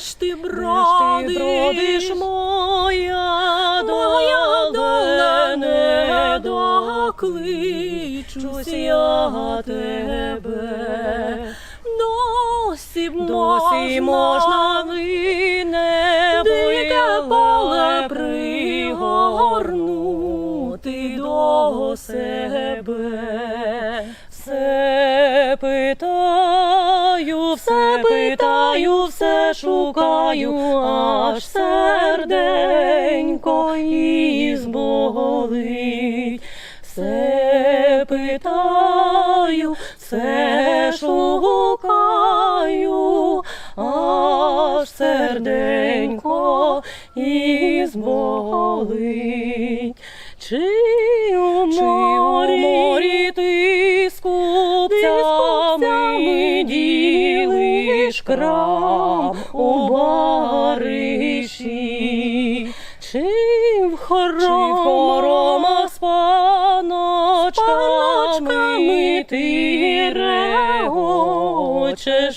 ж ти бродиш, моя моя доле, не докличусь я тебе. Досі Досі можна ви небо Дике поле пригорнути до себе. Питаю, все питаю, все шукаю, аж серденько і зболить. Все питаю, все шукаю, аж серденько і зболить. Чи у морі крам у бариші? Чи в хоромах з паночками ти регочеш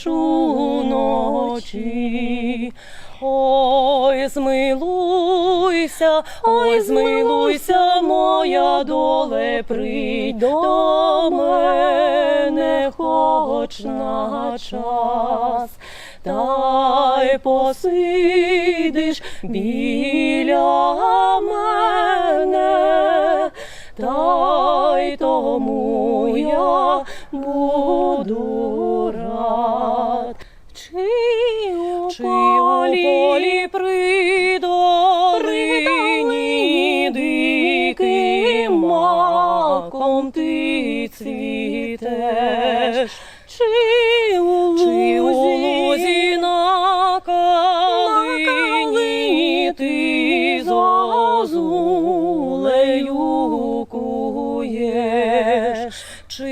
уночі? Ой, змилуйся, ой, змилуйся, моя доле, прийдь до мене хоч на час. Та й посидиш біля мене, та й тому я буду рад. Чи у Чи полі при долині диким маком ти цвітеш? Зозулею куєш? Чи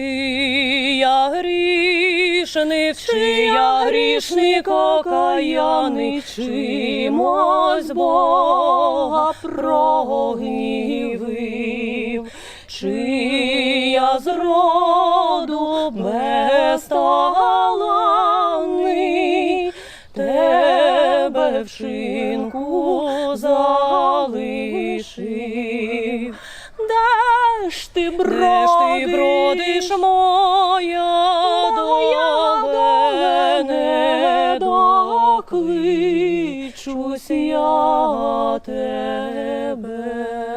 я грішник, чи я грішник окаяний, чимось Бога прогнівив, чи я шинку залишив. Де ж ти Де ж ти бродиш, моя Моя доле, не докличусь я тебе.